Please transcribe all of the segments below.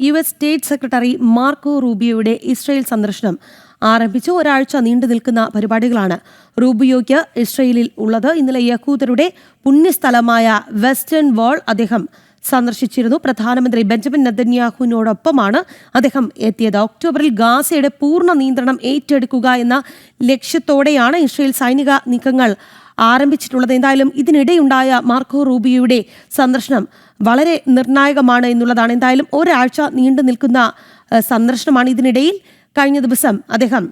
U S state secretary Marco റൂബിയോയുടെ Israel സന്ദർശനം ആരംഭിച്ച്. ഒരാഴ്ച നീണ്ടു നിൽക്കുന്ന പരിപാടികളാണ് റൂബിയോയ്ക്ക് ഇസ്രയേലിൽ ഉള്ളത്. ഇന്നലെ യഹൂദരുടെ പുണ്യസ്ഥലമായ വെസ്റ്റേൺ വാൾ അദ്ദേഹം സന്ദർശിച്ചിരുന്നു. പ്രധാനമന്ത്രി ബെഞ്ചമിൻ നെതന്യാഹുവിനോടൊപ്പമാണ് അദ്ദേഹം എത്തിയത്. ഒക്ടോബറിൽ ഗാസയുടെ പൂർണ നിയന്ത്രണം ഏറ്റെടുക്കുക എന്ന ലക്ഷ്യത്തോടെയാണ് ഇസ്രയേൽ സൈനിക നീക്കങ്ങൾ ആരംഭിച്ചിട്ടുള്ളത്. എന്തായാലും ഇതിനിടെയുണ്ടായ മാർക്കോ റൂബിയോയുടെ സന്ദർശനം വളരെ നിർണായകമാണ് എന്നുള്ളതാണ്. എന്തായാലും ഒരാഴ്ച നീണ്ടു നിൽക്കുന്ന സന്ദർശനമാണ് ഇതിനിടയിൽ കഴിഞ്ഞ ദിവസം അദ്ദേഹം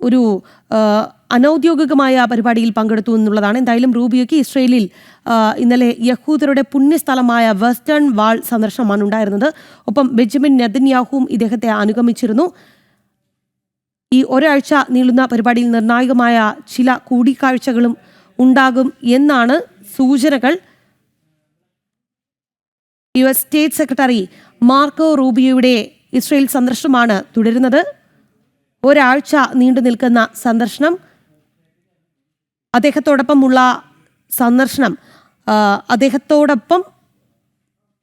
ഒരു അനൌദ്യോഗികമായ അനൗദ്യോഗികമായ പരിപാടിയിൽ പങ്കെടുത്തു എന്നുള്ളതാണ്. എന്തായാലും റൂബിയോയ്ക്ക് ഇസ്രയേലിൽ ഇന്നലെ യഹൂദരുടെ പുണ്യസ്ഥലമായ വെസ്റ്റേൺ വാൾ സന്ദർശനമാണ് ഉണ്ടായിരുന്നത്. ഒപ്പം ബെഞ്ചമിൻ നെതന്യാഹുവും ഇദ്ദേഹത്തെ അനുഗമിച്ചിരുന്നു. ഈ ഒരാഴ്ച നീളുന്ന പരിപാടിയിൽ നിർണായകമായ ചില കൂടിക്കാഴ്ചകളും ഉണ്ടാകും എന്നാണ് സൂചനകൾ. U S state secretary Marco റൂബിയോയുടെ Israel സന്ദർശനമാണ് തുടരുന്നത്. ഒരാഴ്ച നീണ്ടു നിൽക്കുന്ന സന്ദർശനം അദ്ദേഹത്തോടൊപ്പമുള്ള സന്ദർശനം അദ്ദേഹത്തോടൊപ്പം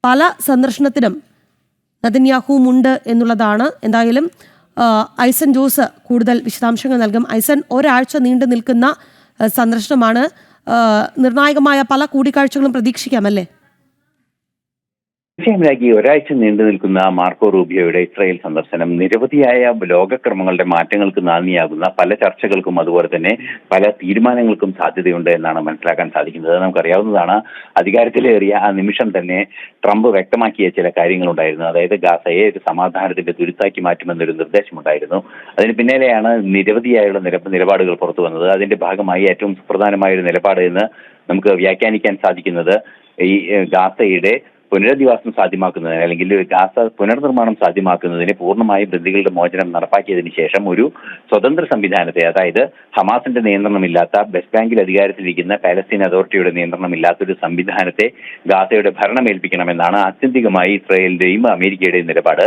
പല സന്ദർശനത്തിനും നദന്യാഹുവും ഉണ്ട് എന്നുള്ളതാണ്. എന്തായാലും ഐസൻ ജോസ് കൂടുതൽ വിശദാംശങ്ങൾ നൽകും. ഐസൻ ഒരാഴ്ച നീണ്ടു നിൽക്കുന്ന സന്ദർശനമാണ്. നിർണായകമായ പല കൂടിക്കാഴ്ചകളും പ്രതീക്ഷിക്കാമല്ലേ രാജി ഒരാഴ്ച നീണ്ടു നിൽക്കുന്ന മാർക്കോ റൂബിയോയുടെ ഇസ്രായേൽ സന്ദർശനം നിരവധിയായ ലോകക്രമങ്ങളുടെ മാറ്റങ്ങൾക്ക് നാന്ദിയാകുന്ന പല ചർച്ചകൾക്കും അതുപോലെ തന്നെ പല തീരുമാനങ്ങൾക്കും സാധ്യതയുണ്ട് എന്നാണ് മനസ്സിലാക്കാൻ സാധിക്കുന്നത്. നമുക്കറിയാവുന്നതാണ്. അധികാരത്തിലേറിയ ആ നിമിഷം തന്നെ ട്രംപ് വ്യക്തമാക്കിയ ചില കാര്യങ്ങളുണ്ടായിരുന്നു. അതായത് ഗാസയെ ഒരു സമാധാനത്തിന്റെ തുരുത്താക്കി മാറ്റുമെന്നൊരു നിർദ്ദേശമുണ്ടായിരുന്നു. അതിന് പിന്നാലെയാണ് നിരവധിയായുള്ള നില നിലപാടുകൾ പുറത്തു വന്നത്. അതിന്റെ ഭാഗമായി ഏറ്റവും സുപ്രധാനമായ ഒരു നിലപാട് എന്ന് നമുക്ക് വ്യാഖ്യാനിക്കാൻ സാധിക്കുന്നത് ഈ ഗാസയുടെ പുനരധിവാസം സാധ്യമാക്കുന്നതിന് അല്ലെങ്കിൽ ഗാസ പുനർനിർമ്മാണം സാധ്യമാക്കുന്നതിന് പൂർണമായി ബന്ദികളുടെ മോചനം നടപ്പാക്കിയതിനു ശേഷം ഒരു സ്വതന്ത്ര സംവിധാനത്തെ അതായത് ഹമാസിന്റെ നിയന്ത്രണമില്ലാത്ത വെസ്റ്റ് ബാങ്കിൽ അധികാരത്തിലിരിക്കുന്ന പാലസ്തീൻ അതോറിറ്റിയുടെ നിയന്ത്രണമില്ലാത്ത ഒരു സംവിധാനത്തെ ഗാസയുടെ ഭരണം ഏൽപ്പിക്കണമെന്നാണ് ആത്യന്തികമായി ഇസ്രായേലിന്റെയും അമേരിക്കയുടെയും നിലപാട്.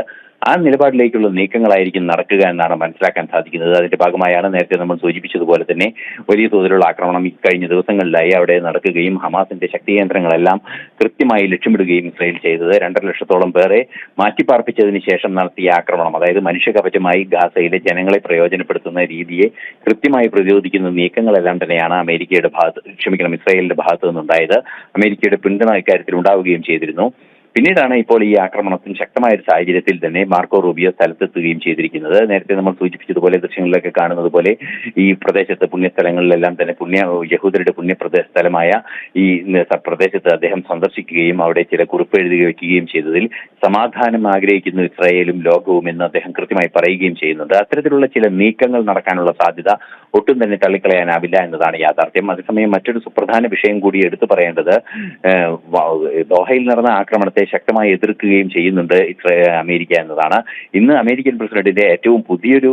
ആ നിലപാടിലേക്കുള്ള നീക്കങ്ങളായിരിക്കും നടക്കുക എന്നാണ് മനസ്സിലാക്കാൻ സാധിക്കുന്നത്. അതിന്റെ ഭാഗമായാണ് നേരത്തെ നമ്മൾ സൂചിപ്പിച്ചതുപോലെ തന്നെ വലിയ തോതിലുള്ള ആക്രമണം ഇക്കഴിഞ്ഞ കഴിഞ്ഞ ദിവസങ്ങളിലായി അവിടെ നടക്കുകയും ഹമാസിന്റെ ശക്തി കേന്ദ്രങ്ങളെല്ലാം കൃത്യമായി ലക്ഷ്യമിടുകയും ഇസ്രായേൽ ചെയ്തത് രണ്ടര ലക്ഷത്തോളം പേരെ മാറ്റിപ്പാർപ്പിച്ചതിന് ശേഷം നടത്തിയ ആക്രമണം. അതായത് മനുഷ്യകവചമായി ഗാസയിലെ ജനങ്ങളെ പ്രയോജനപ്പെടുത്തുന്ന രീതിയെ കൃത്യമായി പ്രതിരോധിക്കുന്ന നീക്കങ്ങളെല്ലാം തന്നെയാണ് അമേരിക്കയുടെ ഭാഗത്ത് ക്ഷമിക്കണം ഇസ്രായേലിന്റെ ഭാഗത്തു നിന്നുണ്ടായത്. അമേരിക്കയുടെ പിന്തുണ ഇക്കാര്യത്തിൽ ഉണ്ടാവുകയും ചെയ്തിരുന്നു. പിന്നീടാണ് ഇപ്പോൾ ഈ ആക്രമണത്തിന് ശക്തമായ ഒരു സാഹചര്യത്തിൽ തന്നെ മാർക്കോ റൂബിയോ സ്ഥലത്തെത്തുകയും ചെയ്തിരിക്കുന്നത്. നേരത്തെ നമ്മൾ സൂചിപ്പിച്ചതുപോലെ ദൃശ്യങ്ങളിലൊക്കെ കാണുന്നത് പോലെ ഈ പ്രദേശത്ത് പുണ്യസ്ഥലങ്ങളിലെല്ലാം തന്നെ പുണ്യ യഹൂദരുടെ പുണ്യപ്രദേശ സ്ഥലമായ ഈ പ്രദേശത്ത് അദ്ദേഹം സന്ദർശിക്കുകയും അവിടെ ചില കുറിപ്പ് എഴുതി വയ്ക്കുകയും ചെയ്തതിൽ സമാധാനം ആഗ്രഹിക്കുന്നു ഇസ്രായേലും ലോകവും എന്ന് അദ്ദേഹം കൃത്യമായി പറയുകയും ചെയ്യുന്നുണ്ട്. അത്തരത്തിലുള്ള ചില നീക്കങ്ങൾ നടക്കാനുള്ള സാധ്യത ഒട്ടും തന്നെ തള്ളിക്കളയാനാവില്ല എന്നതാണ് യാഥാർത്ഥ്യം. അതേസമയം മറ്റൊരു സുപ്രധാന വിഷയം കൂടി എടുത്തു പറയേണ്ടത് ദോഹയിൽ നടന്ന ആക്രമണത്തെ ശക്തമായി എതിർക്കുകയും ചെയ്യുന്നുണ്ട് അമേരിക്ക എന്നതാണ്. ഇന്ന് അമേരിക്കൻ പ്രസിഡന്റിന്റെ ഏറ്റവും പുതിയൊരു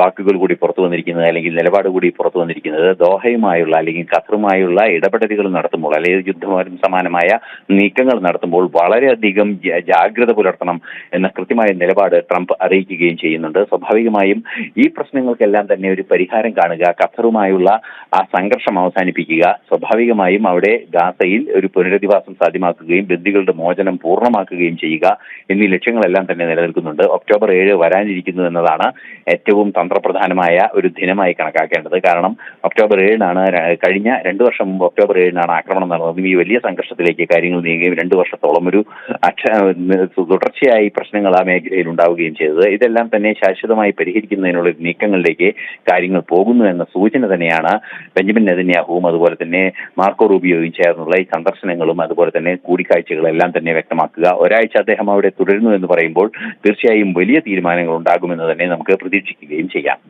വാക്കുകൾ കൂടി പുറത്തു വന്നിരിക്കുന്നത് അല്ലെങ്കിൽ നിലപാട് കൂടി പുറത്തു വന്നിരിക്കുന്നത് ദോഹയുമായുള്ള അല്ലെങ്കിൽ ഖത്തറുമായുള്ള ഇടപെടലുകൾ നടത്തുമ്പോൾ അല്ലെങ്കിൽ യുദ്ധം സമാനമായ നീക്കങ്ങൾ നടത്തുമ്പോൾ വളരെയധികം ജാഗ്രത പുലർത്തണം എന്ന കൃത്യമായ നിലപാട് ട്രംപ് അറിയിക്കുകയും ചെയ്യുന്നുണ്ട്. സ്വാഭാവികമായും ഈ പ്രശ്നങ്ങൾക്കെല്ലാം തന്നെ ഒരു പരിഹാരം കാണുക ഖത്തറുമായുള്ള ആ സംഘർഷം അവസാനിപ്പിക്കുക സ്വാഭാവികമായും അവിടെ ഗാസയിൽ ഒരു പുനരധിവാസം സാധ്യമാക്കുകയും ബന്ദികളുടെ മോചനം പൂർണമാക്കുകയും ചെയ്യുക എന്നീ ലക്ഷ്യങ്ങളെല്ലാം തന്നെ നിലനിൽക്കുന്നുണ്ട്. ഒക്ടോബർ ഏഴ് വരാനിരിക്കുന്നു എന്നതാണ് ഏറ്റവും തന്ത്രപ്രധാനമായ ഒരു ദിനമായി കണക്കാക്കേണ്ടത്. കാരണം ഒക്ടോബർ ഏഴിനാണ് കഴിഞ്ഞ രണ്ടു വർഷം മുമ്പ് ഒക്ടോബർ ഏഴിനാണ് ആക്രമണം നടന്നത്. ഈ വലിയ സംഘർഷത്തിലേക്ക് കാര്യങ്ങൾ നീങ്ങുകയും രണ്ടു വർഷത്തോളം ഒരു അക്ഷ തുടർച്ചയായി പ്രശ്നങ്ങൾ ആ മേഖലയിൽ ഉണ്ടാവുകയും ചെയ്തത്. ഇതെല്ലാം തന്നെ ശാശ്വതമായി പരിഹരിക്കുന്നതിനുള്ള നീക്കങ്ങളിലേക്ക് കാര്യങ്ങൾ പോകുന്നു എന്ന സൂചന തന്നെയാണ് ബെഞ്ചമിൻ നെതന്യാഹുവും അതുപോലെ തന്നെ മാർക്കോ റൂബിയോയും ചേർന്നുള്ള ഈ സന്ദർശനങ്ങളും അതുപോലെ തന്നെ കൂടിക്കാഴ്ചകളെല്ലാം തന്നെ വ്യക്തമാക്കുക. ഒരാഴ്ച അദ്ദേഹം അവിടെ തുടരുന്നു എന്ന് പറയുമ്പോൾ തീർച്ചയായും വലിയ തീരുമാനങ്ങൾ ഉണ്ടാകുമെന്ന് തന്നെ നമുക്ക് പ്രതീക്ഷിക്കുകയും ചെയ്യാം.